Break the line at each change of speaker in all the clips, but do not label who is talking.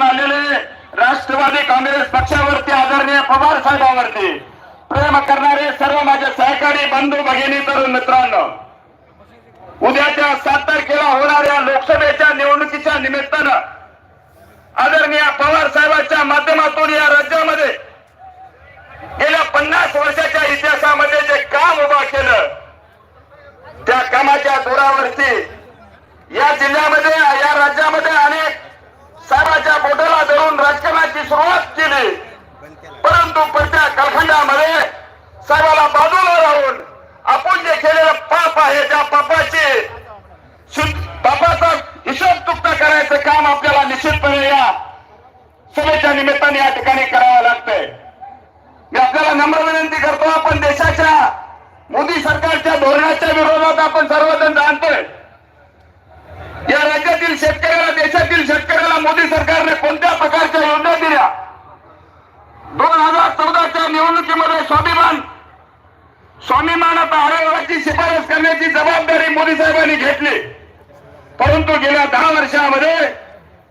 निवडून आलेले राष्ट्रवादी काँग्रेस पक्षावरती आदरणीय पवार साहेबांवरती प्रेम करणारे सर्व माझे सहकारी बंधू भगिनी तरुण मित्रांनो उद्याच्या सात तारखेला होणाऱ्या लोकसभेच्या निवडणुकीच्या निमित्तानं आदरणीय पवार साहेबांच्या माध्यमातून या राज्यामध्ये गेल्या पन्नास वर्षाच्या इतिहासामध्ये जे काम उभा केलं त्या कामाच्या जोरावरती या जिल्ह्यामध्ये या राज्यामध्ये अनेक साहेबाच्या बोटाला धरून राजकारणाची सुरुवात केली. परंतु प्रत्येक कालखंडामध्ये साहेबाला बाजूला राहून आपण जे केलेलं पाप आहे त्या पापाचे पापाचा हिशोब चुकता करायचं काम आपल्याला निश्चितपणे या सभेच्या निमित्ताने या ठिकाणी करावं लागतंय. मी आपल्याला नम्र विनंती करतो आपण देशाच्या मोदी सरकारच्या धोरणाच्या विरोधात आपण सर्वजण जाणतोय. या राज्यातील शेतकऱ्याला देशातील शेतकऱ्याला मोदी सरकारने कोणत्या प्रकारच्या योजना दिल्या? दोन हजार चौदाच्या निवडणुकीमध्ये स्वाभिमान स्वाभिमान आता आयोगाची शिफारस करण्याची जबाबदारी मोदी साहेबांनी घेतली. परंतु गेल्या दहा वर्षामध्ये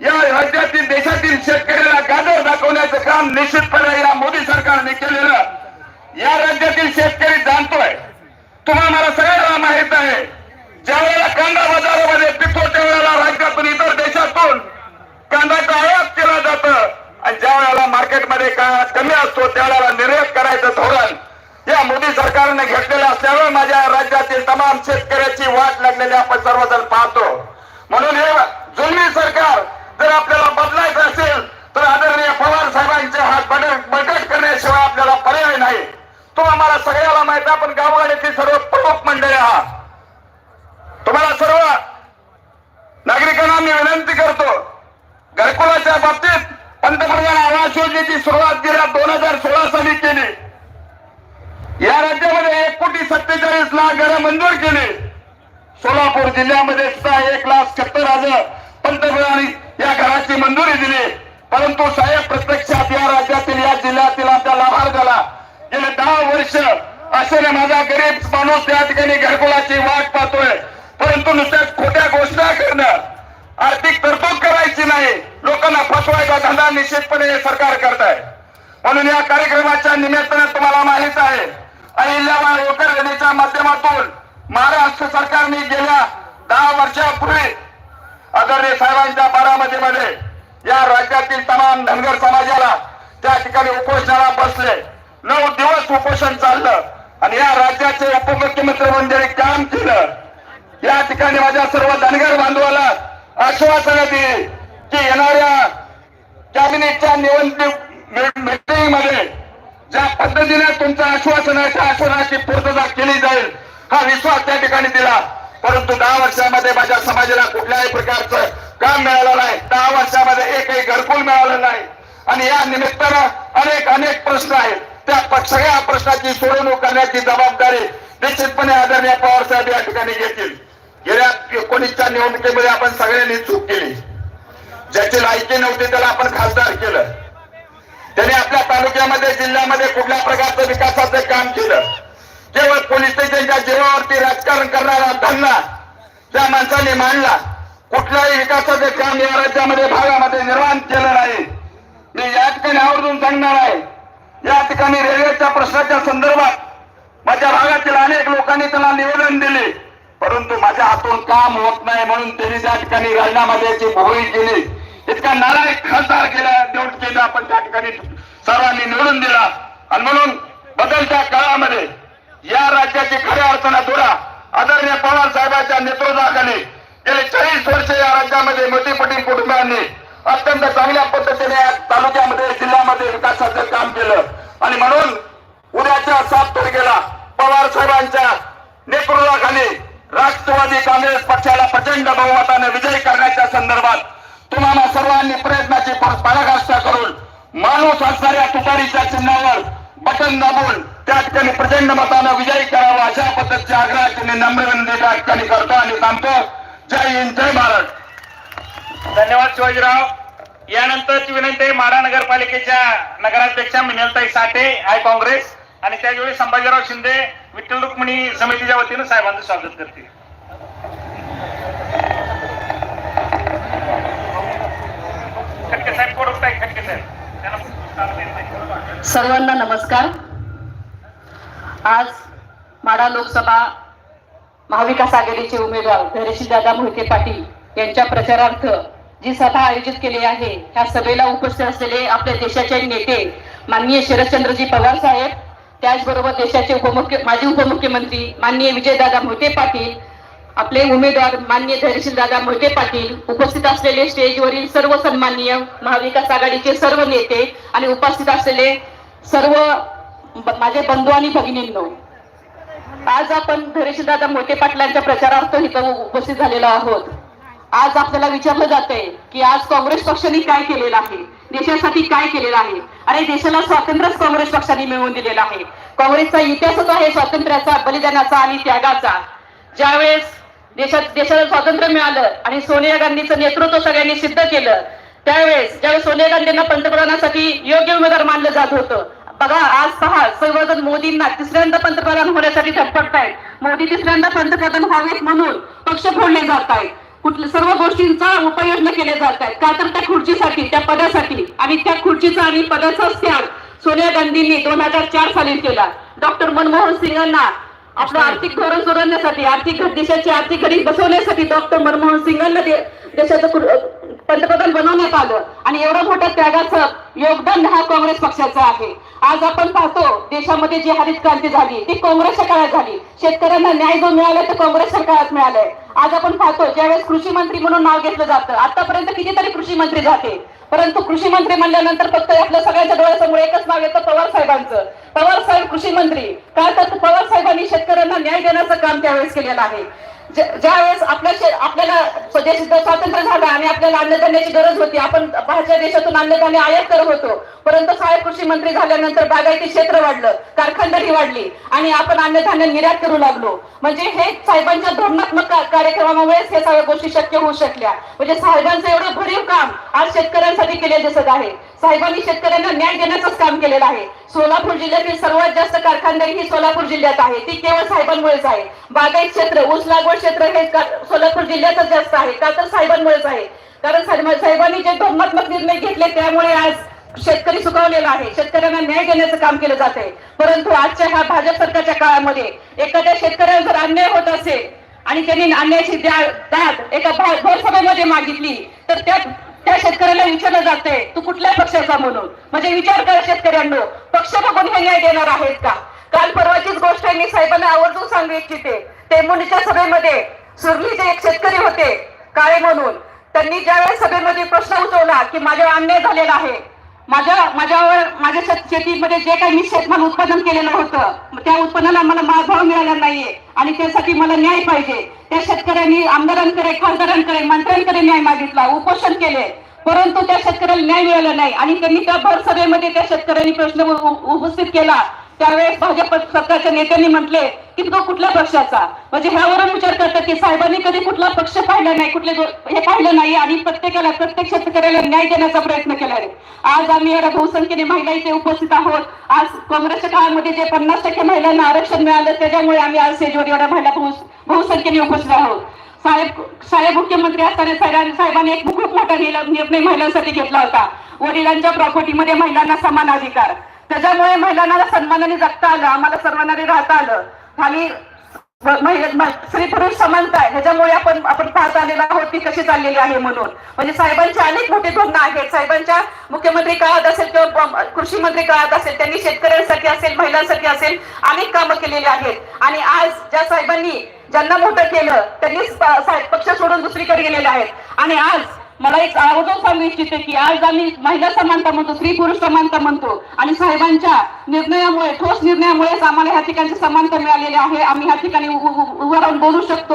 या राज्यातील देशातील शेतकऱ्याला गाजर दाखवण्याचं काम निश्चितपणे या मोदी सरकारने केलेलं या राज्यातील शेतकरी जाणतोय. तुम्हाला मला सगळ्यांना माहीत आहे ज्यावेळेला कांदा कांदा बाजारामध्ये राज्यातून इतर देशातून कांदा आयात केला जात. आणि ज्या वेळेला मार्केटमध्ये कांदा कमी असतो त्यावेळेला निर्यात करायचं धोरण या मोदी सरकारने घेतलेलं असल्यामुळे माझ्या राज्यातील तमाम शेतकऱ्याची वाट लागलेली आपण सर्वजण पाहतो. म्हणून हे जुलमी सरकार जर आपल्याला बदलायचं असेल तर आदरणीय पवार साहेबांचे हात बटक बटक करण्याशिवाय आपल्याला पर्याय नाही. तो आम्हाला सगळ्याला माहिती आहे, आपण गावगाड्याची सर्व प्रमुख मंडळी आहात. तुम्हाला सर्व नागरिकांना मी विनंती करतो घरकुलाच्या बाबतीत पंतप्रधान आवास योजनेची सुरुवात गेल्या दोन हजार सोळा साली केली. या राज्यामध्ये एक कोटी सत्तेचाळीस लाख घरं मंजूर केली. सोलापूर जिल्ह्यामध्ये सुद्धा एक लाख सत्तर हजार पंतप्रधान या घराची मंजुरी दिली. परंतु साहेब प्रत्यक्षात या राज्यातील या जिल्ह्यातील आमच्या लाभार्थ्याला गेले दहा वर्ष असलेला माझा गरीब माणूस त्या ठिकाणी घरकुलाची वाट पाहतोय. परंतु नुसत्याच खोट्या घोषणा करणं आर्थिक तरतूद करायची नाही. लोकांना फसवायचा धंदा निश्चितपणे हे सरकार करत आहे म्हणून या कार्यक्रमाच्या निमित्तानं तुम्हाला माहीत आहे अहिल्याबाई होळकर यांच्या माध्यमातून महाराष्ट्र सरकारने गेल्या दहा वर्षापूर्वी आदरणीय साहेबांच्या बारामतीमध्ये या राज्यातील तमाम धनगर समाजाला त्या ठिकाणी उपोषणाला बसले. नऊ दिवस उपोषण चाललं आणि या राज्याचे उपमुख्यमंत्री मंडळी काम केलं या ठिकाणी माझ्या सर्व धनगर बांधवाला आश्वासन देईल की येणाऱ्या कॅबिनेटच्या निवडणूकमध्ये ज्या पद्धतीने तुमचं आश्वासन आहे त्या आश्वासनाची पूर्तता केली जाईल हा विश्वास त्या ठिकाणी दिला. परंतु दहा वर्षामध्ये माझ्या समाजाला कुठल्याही प्रकारचं काम मिळालं नाही. दहा वर्षामध्ये एकही घरकुल मिळालं नाही. आणि या निमित्तानं अनेक अनेक प्रश्न आहेत. त्या सगळ्या प्रश्नाची सोडवणूक करण्याची जबाबदारी निश्चितपणे आदरणीय पवार साहेब या ठिकाणी घेतील. गेल्या एकोणीसच्या निवडणुकीमध्ये आपण सगळ्यांनी चूक केली. ज्याची लायकी नव्हती त्याला आपण खासदार केलं. त्याने आपल्या तालुक्यामध्ये जिल्ह्यामध्ये कुठल्या प्रकारचं विकासाचं काम केलं? केवळ पोलीस स्टेशनच्या जीवावरती राजकारण करणारा धन्ना त्या माणसाने मांडला. कुठल्याही विकासाचे काम या राज्यामध्ये भागामध्ये निर्माण केलं नाही. मी या ठिकाणी आवर्जून सांगणार आहे या ठिकाणी रेल्वेच्या प्रश्नाच्या संदर्भात माझ्या भागातील अनेक लोकांनी त्याला निवेदन दिले. परंतु माझ्या हातून काम होत नाही म्हणून त्यांनी त्या ठिकाणी राजीनामा द्यायची केली इतका नालायक खासदार केला. देऊन केला आपण त्या ठिकाणी सर्वांनी निवडून दिला. आणि म्हणून बदलत्या काळामध्ये या राज्याची खऱ्या अर्थानं धुरा आदरणीय पवार साहेबांच्या नेतृत्वाखाली गेले चाळीस वर्ष या राज्यामध्ये मोठीपटी कुटुंबांनी अत्यंत चांगल्या पद्धतीने या तालुक्यामध्ये जिल्ह्यामध्ये विकासाचं काम केलं. आणि म्हणून उद्याच्या सात तारखेला पवार साहेबांच्या नेतृत्वाखाली राष्ट्रवादी काँग्रेस पक्षाला प्रचंड बहुमताने विजयी करण्याच्या संदर्भात तुम्हाला सर्वांनी प्रयत्नाची प- पराकाष्ठा करून माणूस असणाऱ्या तुतारीच्या चिन्हावर बटन दाबून त्या ठिकाणी प्रचंड मतानं विजयी करावा अशा पद्धतीचे आग्रह मी नम्र विनंती त्या ठिकाणी करतो आणि सांगतो. जय हिंद जय महाराष्ट्र
धन्यवाद शिवाजीराव. यानंतरची विनंती आहे माढा नगरपालिकेच्या नगराध्यक्षा मिनलताई साठे आय काँग्रेस. आणि त्यावेळी संभाजीराव शिंदे विठ्ठल रुक्मिणी समितीच्या वतीनं साहेबांचं स्वागत करते. खटके साहेब कोण साहेब.
सर्वांना नमस्कार. आज माडा लोकसभा महाविकास आघाडीचे उमेदवार धैर्यशीलदादा मोहिते पाटील यांच्या प्रचारार्थ जी सभा आयोजित केली आहे ह्या सभेला उपस्थित असलेले आपल्या देशाचे नेते माननीय शरदचंद्रजी पवार साहेब त्याचबरोबर देशाचे उपमुख्य माजी उपमुख्यमंत्री माननीय विजयदादा मोहिते पाटील आपले उमेदवार माननीय धैर्यशीलदादा मोहिते पाटील उपस्थित असलेले स्टेजवरील सर्व सन्माननीय महाविकास आघाडीचे सर्व नेते आणि उपस्थित असलेले सर्व माझे बंधू आणि भगिनींनो आज आपण धैर्यशीलदादा मोहिते पाटलांच्या प्रचारार्थ इथं उपस्थित झालेलो आहोत. आज आपल्याला विचारलं जातंय की आज काँग्रेस पक्षाने काय केलेलं आहे? देशासाठी काय केलेलं आहे? अरे देशाला स्वातंत्र्यच काँग्रेस पक्षाने मिळवून दिलेलं आहे. काँग्रेसचा इतिहासच आहे स्वातंत्र्याचा बलिदानाचा आणि त्यागाचा. ज्यावेळेस देशात देशाला स्वातंत्र्य मिळालं आणि सोनिया गांधीचं नेतृत्व सगळ्यांनी सिद्ध केलं त्यावेळेस ज्यावेळेस सोनिया गांधींना पंतप्रधानासाठी योग्य उमेदवार मानलं जात होतं. बघा आज पहा सर्वजण मोदींना तिसऱ्यांदा पंतप्रधान होण्यासाठी धडपडतायत. मोदी तिसऱ्यांदा पंतप्रधान व्हावेत म्हणून पक्ष फोडले जात आहेत कुठल्या सर्व गोष्टींचा उपाययोजना केले जात आहेत. का तर त्या खुर्चीसाठी त्या पदासाठी. आणि त्या खुर्चीचा आणि पदाचा त्याग सोनिया गांधींनी दोन हजार चार साली केला. डॉक्टर मनमोहन सिंगांना आपलं आर्थिक धोरण सुधारण्यासाठी आर्थिक देशाची आर्थिक घडी बसवण्यासाठी डॉक्टर मनमोहन सिंगांना देशाचं पंतप्रधान बनवण्यात आलं. आणि एवढं मोठ्या त्यागाचं योगदान हा काँग्रेस पक्षाचं आहे. आज आपण पाहतो देशामध्ये जी हरित क्रांती झाली ती काँग्रेसच्या काळात झाली. शेतकऱ्यांना न्याय जो मिळाला तो काँग्रेसच्या काळात मिळालाय. आज आपण पाहतो ज्यावेळेस कृषी मंत्री म्हणून नाव घेतलं जातं आतापर्यंत कितीतरी कृषी मंत्री जाते परंतु कृषी मंत्री म्हणल्यानंतर फक्त आपल्या सगळ्यांच्या डोळ्यासमोर एकच नाव येतं पवार साहेबांचं. पवार साहेब कृषी मंत्री. का तर पवार साहेबांनी शेतकऱ्यांना न्याय देण्याचं काम त्यावेळेस केलेलं आहे. ज्या- ज्यावेळेस आपल्या आपल्याला स्वदेश स्वातंत्र्य झालं आणि आपल्याला अन्नधान्याची गरज होती आपण बाहेरच्या देशातून अन्नधान्य आयात करत होतो परंतु साहेब कृषी मंत्री झाल्यानंतर बागायती क्षेत्र वाढलं कारखानदारी वाढली आणि आपण अन्नधान्य निर्यात करू लागलो. म्हणजे हे साहेबांच्या धोरणात्मक कार्यक्रमामुळेच हे सगळ्या गोष्टी शक्य होऊ शकल्या. म्हणजे साहेबांचं एवढं भरीव काम आज शेतकऱ्यांसाठी केले दिसत आहे. साहेबांनी शेतकऱ्यांना न्याय देण्याचंच काम केलेलं आहे. सोलापूर जिल्ह्यातील सर्वात जास्त कारखानदारी ही सोलापूर जिल्ह्यात आहे. ती केवळ साहेबांमुळेच आहे. बागायत क्षेत्र ऊस लागवड क्षेत्र हे सोलापूर जिल्ह्यातच जास्त आहे. का तर साहेबांमुळेच आहे. कारण साहेबांनी जे धोरणात्मक निर्णय घेतले त्यामुळे आज शेतकरी सुखावलेला आहे. शेतकऱ्यांना न्याय देण्याचं काम केलं जात आहे. परंतु आजच्या ह्या भाजप सरकारच्या काळामध्ये एखाद्या शेतकऱ्याला जर अन्याय होत असेल आणि त्यांनी अन्यायाची द्या- दाद एका भा- भर सभेमध्ये मागितली तर त्या शेतकऱ्याला विचारलं जाते तू कुठल्या पक्षाचा म्हणून? म्हणजे विचार करा शेतकऱ्यांनो पक्ष बघून हे न्याय देणार आहेत का? काल परवाचीच गोष्ट मी साहेबांना आवर्जून सांगू इच्छिते तेमुनीच्या सभेमध्ये सुरलीचे एक शेतकरी होते काळे म्हणून त्यांनी ज्यावेळेस सभेमध्ये प्रश्न उचवला की माझ्यावर अन्याय झालेला आहे माझ्या माझ्यावर माझ्या शेतीमध्ये जे काही मी शेतमाल उत्पादन केलेलं होतं त्या उत्पन्नाला मला मा- भाव मिळाला नाहीये आणि त्यासाठी मला न्याय पाहिजे. त्या शेतकऱ्यांनी आमदारांकडे खासदारांकडे मंत्र्यांकडे न्याय मागितला उपोषण केले. परंतु त्या शेतकऱ्याला न्याय मिळाला नाही. आणि त्यांनी त्या भर सभेमध्ये त्या शेतकऱ्यांनी प्रश्न उपस्थित केला. त्यावेळेस भाजप सरकारच्या नेत्यांनी म्हटले की तो कुठल्या पक्षाचा? म्हणजे ह्यावरून विचार करतात की साहेबांनी कधी कुठला पक्ष पाहिला नाही कुठले हे पाहिलं नाही आणि प्रत्येकाला प्रत्येक शेतकऱ्याला न्याय देण्याचा प्रयत्न केला आहे. आज आम्ही एवढ्या बहुसंख्येने महिला इथे उपस्थित आहोत. आज काँग्रेसच्या काळामध्ये जे पन्नास टक्के महिलांना आरक्षण मिळालं त्याच्यामुळे आम्ही आज सेजवर एवढ्या महिला बहुसंख्येने उपस्थित आहोत. साहेब साहेब मुख्यमंत्री असताना साहेबांनी साहेबांनी एक खूप मोठा निर्णय महिलांसाठी घेतला होता. वडिलांच्या प्रॉपर्टीमध्ये महिलांना समान अधिकार. त्याच्यामुळे महिलांना सन्मानाने जगता आलं आम्हाला सर्वांना राहता आलं. आणि महिला- स्त्री पुरुष समानता आहे. ह्याच्यामुळे आपण आपण पाहत आलेलो आहोत ती कशी चाललेली आहे म्हणून. म्हणजे साहेबांचे अनेक मोठे धोरणं आहेत. साहेबांच्या मुख्यमंत्री काळात असेल किंवा कृषी मंत्री काळात असेल त्यांनी शेतकऱ्यांसाठी असेल महिलांसाठी असेल अनेक कामं केलेली आहेत. आणि आज ज्या साहेबांनी ज्यांना मोठं केलं त्यांनी पक्ष सोडून दुसरीकडे गेलेले आहेत. आणि आज मला एक आवर्जून सांगू इच्छिते की आज आम्ही महिला समानता म्हणतो स्त्री पुरुष समानता म्हणतो. आणि साहेबांच्या निर्णयामुळे ठोस निर्णयामुळेच आम्हाला ह्या ठिकाणची समानता मिळालेली आहे. आम्ही ह्या ठिकाणी उ- उभं राहून बोलू शकतो.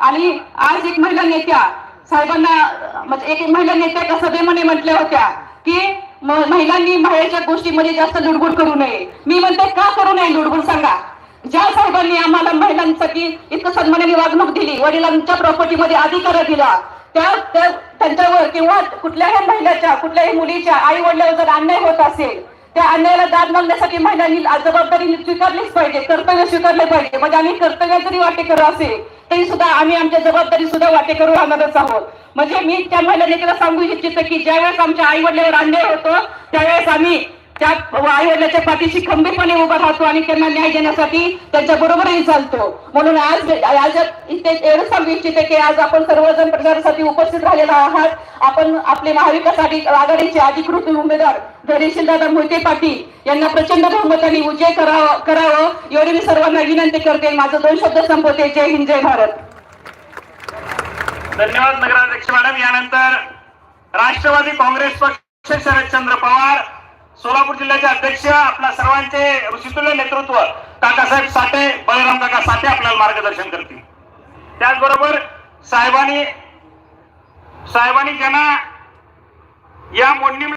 आणि आज एक महिला नेत्या साहेबांना म्हणजे एक महिला नेत्या एका सभेमध्ये म्हटल्या होत्या की महिलांनी बाहेरच्या गोष्टीमध्ये जास्त लुडबुड करू नये. मी म्हणते का करू नये लुडबुड सांगा. ज्या साहेबांनी आम्हाला महिलांसाठी इतकं सन्मानाने वागणूक दिली वडिलांच्या प्रॉपर्टीमध्ये अधिकार दिला त्या त्यांच्यावर किंवा कुठल्याही महिलाच्या कुठल्याही मुलीच्या आई वडिलावर जर अन्याय होत असेल त्या अन्यायाला दाद मागण्यासाठी महिलांनी जबाबदारी स्वीकारलीच पाहिजे कर्तव्य स्वीकारले पाहिजे. म्हणजे आम्ही कर्तव्य जरी वाटेकर असेल तरी सुद्धा आम्ही आमच्या जबाबदारी सुद्धा वाटेकरू राहणारच आहोत. म्हणजे मी त्या महिला नेत्याला सांगू इच्छितो की ज्यावेळेस आमच्या आई वडिलांवर अन्याय होतो त्यावेळेस आम्ही त्या आई वडिलाच्या पाठीशी खंबीरपणे उभा राहतो आणि त्यांना न्याय देण्यासाठी त्यांच्या बरोबरही चालतो. म्हणून आज आज इथे एवढं सांगू इच्छिते की आज आपण सर्वजण प्रचारासाठी उपस्थित राहिलेला आहात. आपण आपले महाविकास आघाडीचे अधिकृत उमेदवार दादा मोहिते पाटील यांना प्रचंड बहुमताने विजय करावं करावं एवढी मी सर्वांना विनंती करते. माझं दोन शब्द संपवते. जय हिंद जय भारत.
धन्यवाद नगराध्यक्ष मॅडम. यानंतर राष्ट्रवादी काँग्रेस पक्ष शरदचंद्र पवार सोलापूर जिल्ह्याचे अध्यक्ष आपल्या सर्वांचे ऋषितुल्य नेतृत्व काकासाहेब साठे बळराम काका साठे आपल्याला मार्गदर्शन करतील. त्याचबरोबर साहेबांनी साहेबांनी ज्यांना या मोडणी